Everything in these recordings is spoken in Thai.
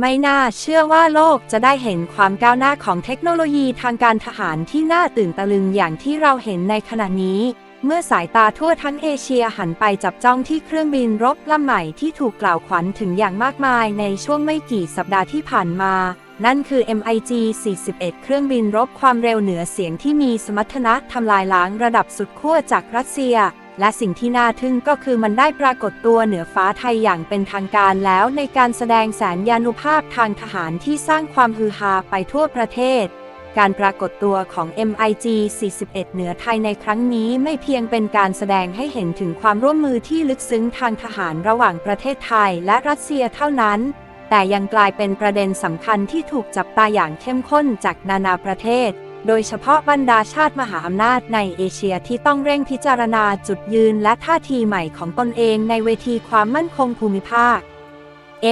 ไม่น่าเชื่อว่าโลกจะได้เห็นความก้าวหน้าของเทคโนโลยีทางการทหารที่น่าตื่นตะลึงอย่างที่เราเห็นในขณะนี้ เมื่อสายตาทั่วทั้งเอเชียหันไปจับจ้องที่เครื่องบินรบลำใหม่ที่ถูกกล่าวขวัญถึงอย่างมากมายในช่วงไม่กี่สัปดาห์ที่ผ่านมา นั่นคือ MiG 41 เครื่องบินรบความเร็วเหนือเสียงที่มีสมรรถนะทำลายล้างระดับสุดขั้วจากรัสเซีย และสิ่งที่น่าทึ่งก็คือมันได้ปรากฏตัวเหนือฟ้าไทยอย่างเป็นทางการแล้วในการแสดงแสนยานุภาพทางทหารที่สร้างความฮือฮาไปทั่วประเทศ การปรากฏตัวของ MiG 41 เหนือไทยในครั้งนี้ไม่เพียงเป็นการแสดงให้เห็นถึงความร่วมมือที่ลึกซึ้งทางทหารระหว่างประเทศไทยและรัสเซียเท่านั้น แต่ยังกลายเป็นประเด็นสำคัญที่ถูกจับตาอย่างเข้มข้นจากนานาประเทศ โดยเฉพาะบรรดาชาติมหาอำนาจในเอเชียที่ต้องเร่งพิจารณาจุดยืนและท่าทีใหม่ของตนเองในเวทีความมั่นคงภูมิภาค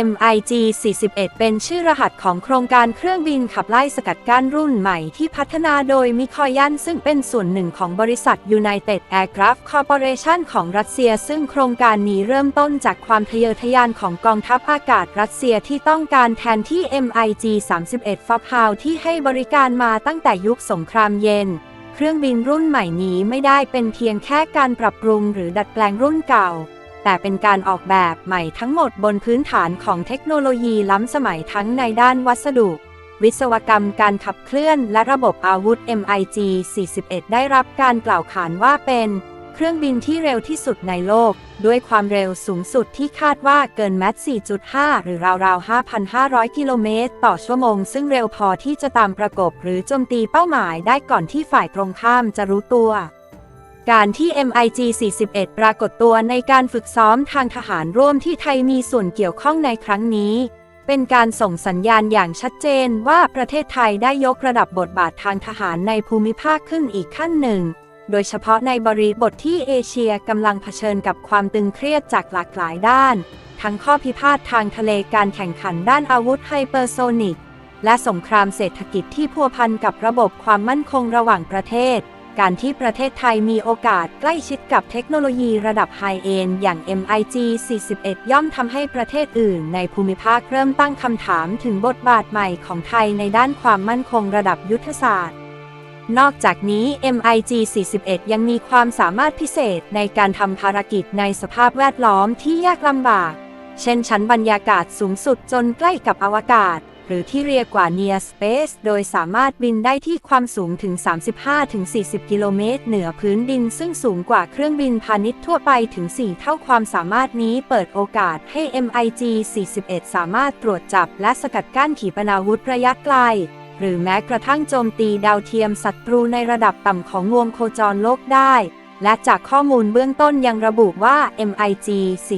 MiG 41 เป็นชื่อรหัสของโครงการเครื่องบินขับไล่สกัดกั้นรุ่นใหม่ที่พัฒนาโดยมิคอยัน ซึ่งเป็นส่วนหนึ่งของบริษัท United Aircraft Corporation ของรัสเซีย ซึ่งโครงการนี้เริ่มต้นจากความทะเยอทะยานของกองทัพอากาศรัสเซียที่ต้องการแทนที่ MiG 31 f o k h o u n d ที่ให้บริการมาตั้งแต่ยุคสงครามเย็น เครื่องบินรุ่นใหม่นี้ไม่ได้เป็นเพียงแค่การปรับปรุงหรือดัดแปลงรุ่นเก่า แต่เป็นการออกแบบใหม่ทั้งหมดบนพื้นฐานของเทคโนโลยีล้ำสมัยทั้งในด้านวัสดุ วิศวกรรมการขับเคลื่อนและระบบอาวุธ MiG 41 ได้รับการกล่าวขานว่าเป็นเครื่องบินที่เร็วที่สุดในโลก ด้วยความเร็วสูงสุดที่คาดว่าเกินแมท4.5 หรือราวๆ 5,500 กิโลเมตรต่อชั่วโมง ซึ่งเร็วพอที่จะตามประกบหรือโจมตีเป้าหมายได้ก่อนที่ฝ่ายตรงข้ามจะรู้ตัว การที่ MiG 41 ปรากฏตัวในการฝึกซ้อมทางทหารร่วมที่ไทยมีส่วนเกี่ยวข้องในครั้งนี้ เป็นการส่งสัญญาณอย่างชัดเจนว่าประเทศไทยได้ยกระดับบทบาททางทหารในภูมิภาคขึ้นอีกขั้นหนึ่ง โดยเฉพาะในบริบทที่เอเชียกำลังเผชิญกับความตึงเครียดจากหลากหลายด้าน ทั้งข้อพิพาททางทะเลการแข่งขันด้านอาวุธไฮเปอร์โซนิกและสงครามเศรษฐกิจที่พัวพันกับระบบความมั่นคงระหว่างประเทศ การที่ประเทศไทยมีโอกาสใกล้ชิดกับเทคโนโลยีระดับไฮเอนอย่าง MiG 41 ย่อมทำให้ประเทศอื่นในภูมิภาคเริ่มตั้งคำถามถึงบทบาทใหม่ของไทยในด้านความมั่นคงระดับยุทธศาสตร์นอกจากนี้ MiG 41 ยังมีความสามารถพิเศษในการทำภารกิจในสภาพแวดล้อมที่ยากลำบาก เช่นชั้นบรรยากาศสูงสุดจนใกล้กับอวกาศ หรือที่เรียกว่า Near Space โดยสามารถบินได้ที่ความสูงถึง 35-40 กิโลเมตร เหนือพื้นดิน ซึ่งสูงกว่าเครื่องบินพาณิชย์ทั่วไปถึง 4 เท่าความสามารถนี้เปิดโอกาสให้ MiG 41 สามารถตรวจจับและสกัดกั้นขีปนาวุธระยะไกล หรือแม้กระทั่งโจมตีดาวเทียมศัตรูในระดับต่ำของวงโคจรโลกได้และจากข้อมูลเบื้องต้นยังระบุว่า MiG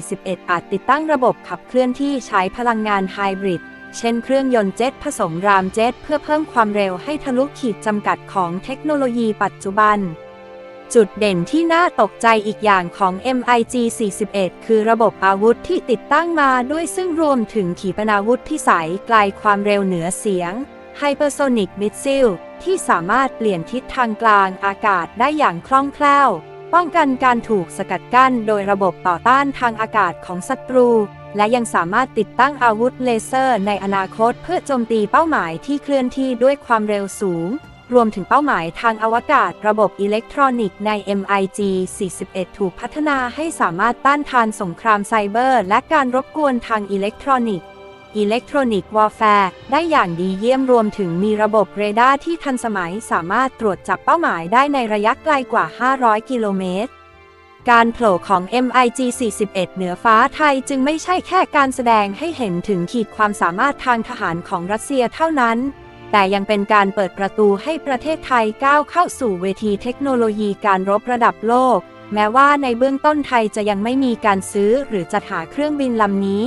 41 อาจติดตั้งระบบขับเคลื่อนที่ใช้พลังงานไฮบริด เช่นเครื่องยนต์เจ็ตผสมรามเจ็ตเพื่อเพิ่มความเร็วให้ทะลุขีดจำกัดของเทคโนโลยีปัจจุบัน จุดเด่นที่น่าตกใจอีกอย่างของ MiG 41 คือระบบอาวุธที่ติดตั้งมาด้วยซึ่งรวมถึงขีปนาวุธพิสัยไกลความเร็วเหนือเสียง Hypersonic Missile ที่สามารถเปลี่ยนทิศทางกลางอากาศได้อย่างคล่องแคล่ว ป้องกันการถูกสกัดกั้นโดยระบบต่อต้านทางอากาศของศัตรู และยังสามารถติดตั้งอาวุธเลเซอร์ในอนาคตเพื่อโจมตีเป้าหมายที่เคลื่อนที่ด้วยความเร็วสูง รวมถึงเป้าหมายทางอวกาศระบบอิเล็กทรอนิกส์ใน MiG 41 ถูกพัฒนาให้สามารถต้านทานสงครามไซเบอร์ และการรบกวนทางอิเล็กทรอนิกส์อิเล็กทรอนิกส์วอร์แฟร์ได้อย่างดีเยี่ยมรวมถึงมีระบบเรดาร์ที่ทันสมัยสามารถตรวจจับเป้าหมายได้ในระยะไกลกว่า 500 กิโลเมตร การโผล่ของ MiG 41 เหนือฟ้าไทยจึงไม่ใช่แค่การแสดงให้เห็นถึงขีดความสามารถทางทหารของรัสเซียเท่านั้น แต่ยังเป็นการเปิดประตูให้ประเทศไทยก้าวเข้าสู่เวทีเทคโนโลยีการรบระดับโลก แม้ว่าในเบื้องต้นไทยจะยังไม่มีการซื้อหรือจัดหาเครื่องบินลำนี้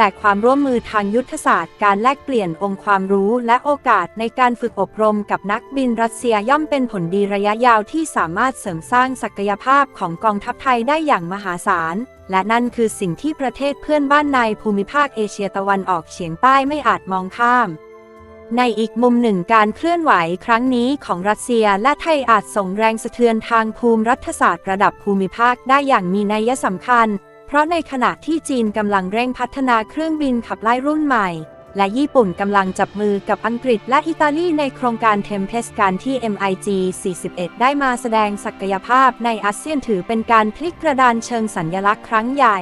แต่ความร่วมมือทางยุทธศาสตร์ การแลกเปลี่ยนองค์ความรู้และโอกาสในการฝึกอบรมกับนักบินรัสเซียย่อมเป็นผลดีระยะยาวที่สามารถเสริมสร้างศักยภาพของกองทัพไทยได้อย่างมหาศาล และนั่นคือสิ่งที่ประเทศเพื่อนบ้านในภูมิภาคเอเชียตะวันออกเฉียงใต้ไม่อาจมองข้ามในอีกมุมหนึ่งการเคลื่อนไหวครั้งนี้ของรัสเซียและไทยอาจส่งแรงสะเทือนทางภูมิรัฐศาสตร์ระดับภูมิภาคได้อย่างมีนัยสำคัญ เพราะในขณะที่จีนกำลังเร่งพัฒนาเครื่องบินขับไล่รุ่นใหม่ และญี่ปุ่นกำลังจับมือกับอังกฤษและอิตาลีในโครงการ Tempest การที่ MIG 41 ได้มาแสดงศักยภาพในอาเซียนถือเป็นการพลิกกระดานเชิงสัญลักษณ์ครั้งใหญ่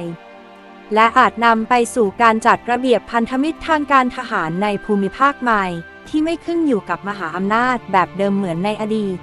และอาจนำไปสู่การจัดระเบียบพันธมิตรทางการทหารในภูมิภาคใหม่ ที่ไม่ขึ้นอยู่กับมหาอำนาจแบบเดิมเหมือนในอดีต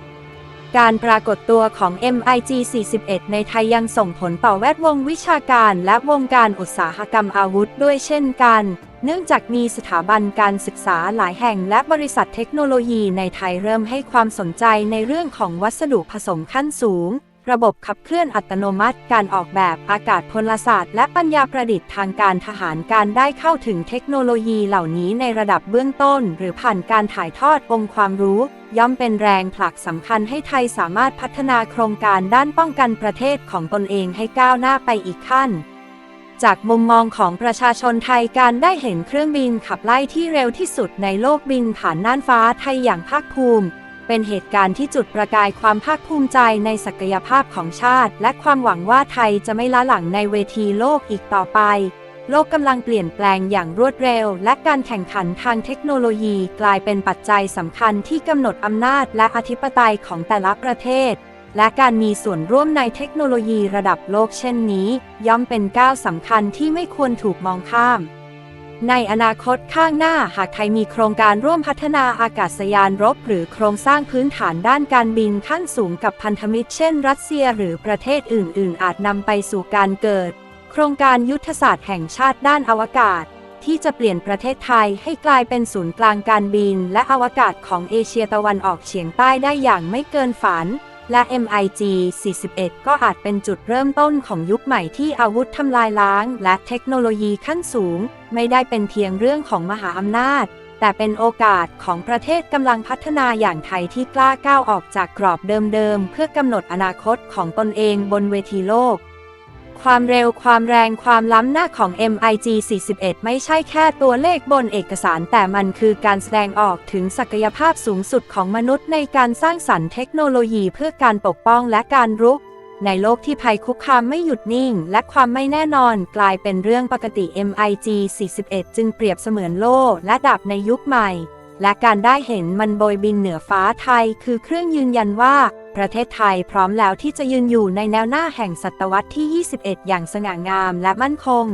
การปรากฏตัวของ MIG 41 ในไทยยังส่งผลต่อแวดวงวิชาการและวงการอุตสาหกรรมอาวุธด้วยเช่นกัน เนื่องจากมีสถาบันการศึกษาหลายแห่งและบริษัทเทคโนโลยีในไทยเริ่มให้ความสนใจในเรื่องของวัสดุผสมขั้นสูง ระบบขับเคลื่อนอัตโนมัติ การออกแบบอากาศพลศาสตร์ และปัญญาประดิษฐ์ทางการทหารการได้เข้าถึงเทคโนโลยีเหล่านี้ในระดับเบื้องต้น หรือผ่านการถ่ายทอดองค์ความรู้ ย่อมเป็นแรงผลักสำคัญให้ไทยสามารถพัฒนาโครงการด้านป้องกันประเทศของตนเองให้ก้าวหน้าไปอีกขั้นจากมุมมองของประชาชนไทยการได้เห็นเครื่องบินขับไล่ที่เร็วที่สุดในโลกบินผ่านน่านฟ้าไทยอย่างภาคภูมิ เป็นเหตุการณ์ที่จุดประกายความภาคภูมิใจในศักยภาพของชาติ และความหวังว่าไทยจะไม่ล้าหลังในเวทีโลกอีกต่อไป โลกกำลังเปลี่ยนแปลงอย่างรวดเร็ว และการแข่งขันทางเทคโนโลยีกลายเป็นปัจจัยสำคัญที่กำหนดอำนาจและอธิปไตยของแต่ละประเทศ และการมีส่วนร่วมในเทคโนโลยีระดับโลกเช่นนี้ ย่อมเป็นก้าวสำคัญที่ไม่ควรถูกมองข้าม ในอนาคตข้างหน้าหากไทยมีโครงการร่วมพัฒนาอากาศยานรบ หรือโครงสร้างพื้นฐานด้านการบินขั้นสูงกับพันธมิตรเช่น รัสเซียหรือประเทศอื่น ๆ อาจนำไปสู่การเกิด โครงการยุทธศาสตร์แห่งชาติด้านอวกาศ ที่จะเปลี่ยนประเทศไทยให้กลายเป็นศูนย์กลางการบิน และอวกาศของเอเชียตะวันออกเฉียงใต้ได้อย่างไม่เกินฝัน และ MIG 41 ก็อาจเป็นจุดเริ่มต้นของยุคใหม่ที่อาวุธทำลายล้าง และเทคโนโลยีขั้นสูง ไม่ได้เป็นเพียงเรื่องของมหาอำนาจ แต่เป็นโอกาสของประเทศกำลังพัฒนาอย่างไทยที่กล้าก้าวออกจากกรอบเดิมๆ เพื่อกำหนดอนาคตของตนเองบนเวทีโลก ความเร็วความแรงความล้ำหน้าของ MIG 41 ไม่ใช่แค่ตัวเลขบนเอกสาร แต่มันคือการแสดงออกถึงศักยภาพสูงสุดของมนุษย์ในการสร้างสรรค์เทคโนโลยีเพื่อการปกป้องและการรุก ในโลกที่ภัยคุกคามไม่หยุดนิ่ง และความไม่แน่นอนกลายเป็นเรื่องปกติ MIG 41 จึงเปรียบเสมือนโล่และดาบในยุคใหม่ และการได้เห็นมันโบยบินเหนือฟ้าไทย คือเครื่องยืนยันว่า ประเทศไทยพร้อมแล้วที่จะยืนอยู่ในแนวหน้าแห่งศตวรรษที่ 21 อย่างสง่างามและมั่นคง